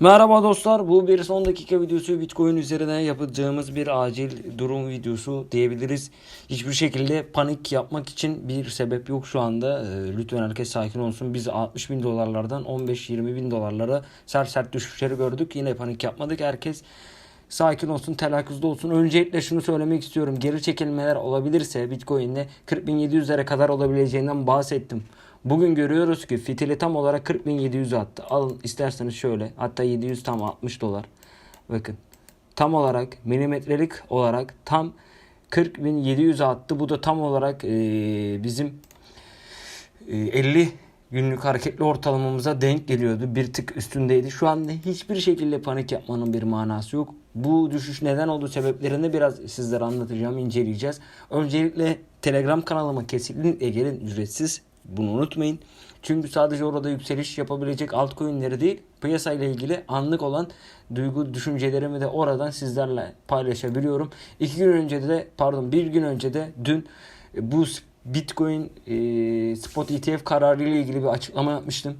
Merhaba dostlar. Bu bir son dakika videosu. Bitcoin üzerine yapacağımız bir acil durum videosu diyebiliriz. Hiçbir şekilde panik yapmak için bir sebep yok şu anda. Ee, Lütfen herkes sakin olsun. Biz 60 bin dolarlardan 15-20 bin dolarlara sert sert düşüşleri gördük. Yine panik yapmadık. Herkes sakin olsun, telakkuzda olsun. Öncelikle şunu söylemek istiyorum. Geri çekilmeler olabilirse Bitcoin'de 40.700'lere kadar olabileceğinden bahsettim. Bugün görüyoruz ki fitili tam olarak 40.700 attı. Alın isterseniz şöyle. Hatta 700 tam 60 dolar. Bakın. Tam olarak milimetrelik olarak tam 40.700 attı. Bu da tam olarak eee, bizim e, 50 günlük hareketli ortalamamıza denk geliyordu. Bir tık üstündeydi. Şu anda hiçbir şekilde panik yapmanın bir manası yok. Bu düşüş neden oldu sebeplerini biraz sizlere anlatacağım, inceleyeceğiz. Öncelikle Telegram kanalıma kesinlikle gelin ücretsiz. Bunu unutmayın. Çünkü sadece orada yükseliş yapabilecek altcoin'leri değil, piyasayla ilgili anlık olan duygu düşüncelerimi de oradan sizlerle paylaşabiliyorum. İki gün önce de pardon bir gün önce de dün bu Bitcoin e, spot ETF kararı ile ilgili bir açıklama yapmıştım.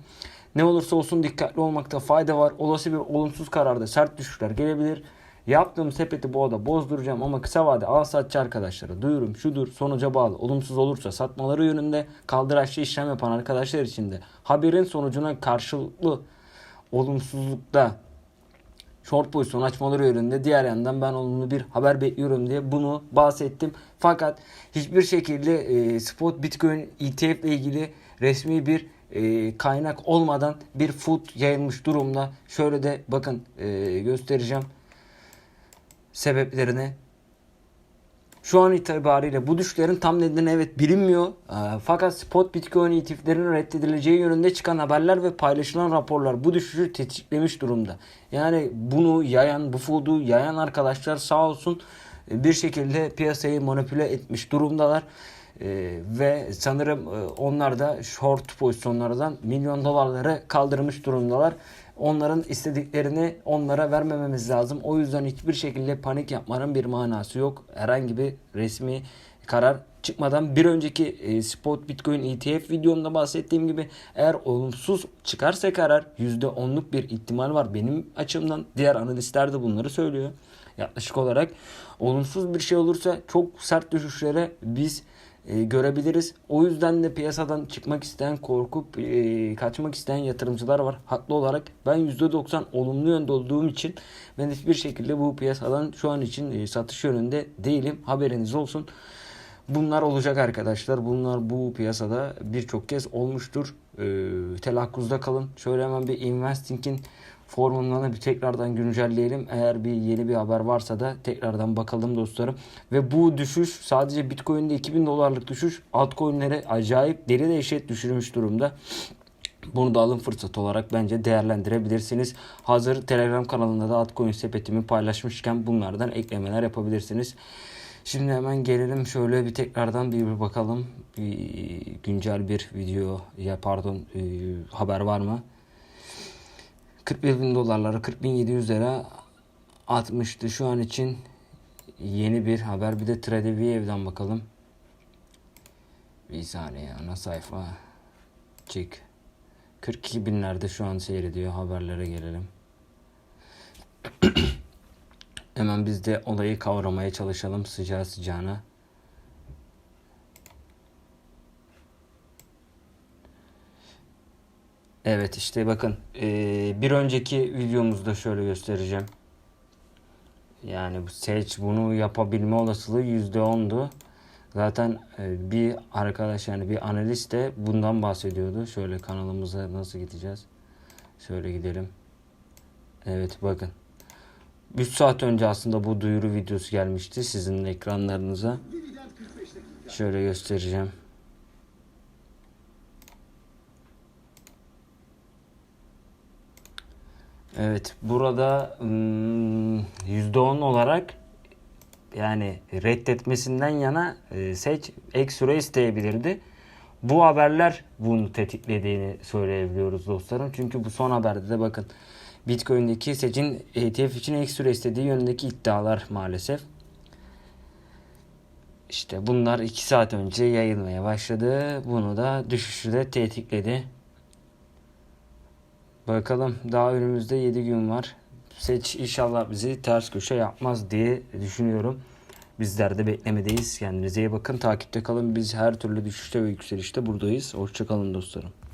Ne olursa olsun dikkatli olmakta fayda var. Olası bir olumsuz kararda sert düşüşler gelebilir. Yaptığım sepeti bu arada bozduracağım ama kısa vade al satçı arkadaşlara duyurum şudur sonuca bağlı. Olumsuz olursa satmaları yönünde kaldıraçlı işlem yapan arkadaşlar için de haberin sonucuna karşılıklı olumsuzlukta short pozisyon açmaları yönünde diğer yandan ben olumlu bir haber bekliyorum diye bunu bahsettim. Fakat hiçbir şekilde e, spot bitcoin ETF ile ilgili resmi bir e, kaynak olmadan bir foot yayılmış durumda. Şöyle de bakın e, göstereceğim sebeplerini. Şu an itibariyle bu düşlerin tam nedeni evet bilinmiyor. Ee, fakat spot bitcoin ETF'lerin reddedileceği yönünde çıkan haberler ve paylaşılan raporlar bu düşüşü tetiklemiş durumda. Yani bunu yayan, bu food'u yayan arkadaşlar sağ olsun e, bir şekilde piyasayı manipüle etmiş durumdalar. Ee, ve sanırım e, onlar da short pozisyonlardan milyon dolarları kaldırmış durumdalar. Onların istediklerini onlara vermememiz lazım. O yüzden hiçbir şekilde panik yapmanın bir manası yok. Herhangi bir resmi karar çıkmadan bir önceki e, spot bitcoin ETF videomda bahsettiğim gibi eğer olumsuz çıkarsa karar %10'luk bir ihtimal var benim açımdan. Diğer analistler de bunları söylüyor. Yaklaşık olarak olumsuz bir şey olursa çok sert düşüşlere biz e, görebiliriz. O yüzden de piyasadan çıkmak isteyen, korkup e, kaçmak isteyen yatırımcılar var. Haklı olarak ben %90 olumlu yönde olduğum için ben hiçbir şekilde bu piyasadan şu an için e, satış yönünde değilim. Haberiniz olsun. Bunlar olacak arkadaşlar. Bunlar bu piyasada birçok kez olmuştur. E, telakkuzda kalın. Şöyle hemen bir investing'in formunlarını bir tekrardan güncelleyelim. Eğer bir yeni bir haber varsa da tekrardan bakalım dostlarım. Ve bu düşüş sadece Bitcoin'de 2000 dolarlık düşüş altcoin'lere acayip deri dehşet düşürmüş durumda. Bunu da alım fırsatı olarak bence değerlendirebilirsiniz. Hazır Telegram kanalında da altcoin sepetimi paylaşmışken bunlardan eklemeler yapabilirsiniz. Şimdi hemen gelelim şöyle bir tekrardan bir, bir bakalım. Bir, güncel bir video ya pardon e, haber var mı? 41 bin dolarlara 40 bin 700 lira atmıştı. Şu an için yeni bir haber. Bir de TradeView'den bakalım. Bir saniye ana sayfa. Çık. 42 binlerde şu an seyrediyor. Haberlere gelelim. Hemen biz de olayı kavramaya çalışalım sıcağı sıcağına. Evet işte bakın bir önceki videomuzda şöyle göstereceğim. Yani bu seç bunu yapabilme olasılığı %10'du. Zaten bir arkadaş yani bir analist de bundan bahsediyordu. Şöyle kanalımıza nasıl gideceğiz? Şöyle gidelim. Evet bakın. 3 saat önce aslında bu duyuru videosu gelmişti sizin ekranlarınıza. Şöyle göstereceğim. Evet burada hmm, %10 olarak yani reddetmesinden yana e, seç ek süre isteyebilirdi. Bu haberler bunu tetiklediğini söyleyebiliyoruz dostlarım. Çünkü bu son haberde de bakın Bitcoin'deki seçin ETF için ek süre istediği yönündeki iddialar maalesef. İşte bunlar 2 saat önce yayılmaya başladı. Bunu da düşüşü de tetikledi. Bakalım daha önümüzde 7 gün var. Seç inşallah bizi ters köşe yapmaz diye düşünüyorum. Bizler de beklemedeyiz. Kendinize iyi bakın. Takipte kalın. Biz her türlü düşüşte ve yükselişte buradayız. Hoşçakalın dostlarım.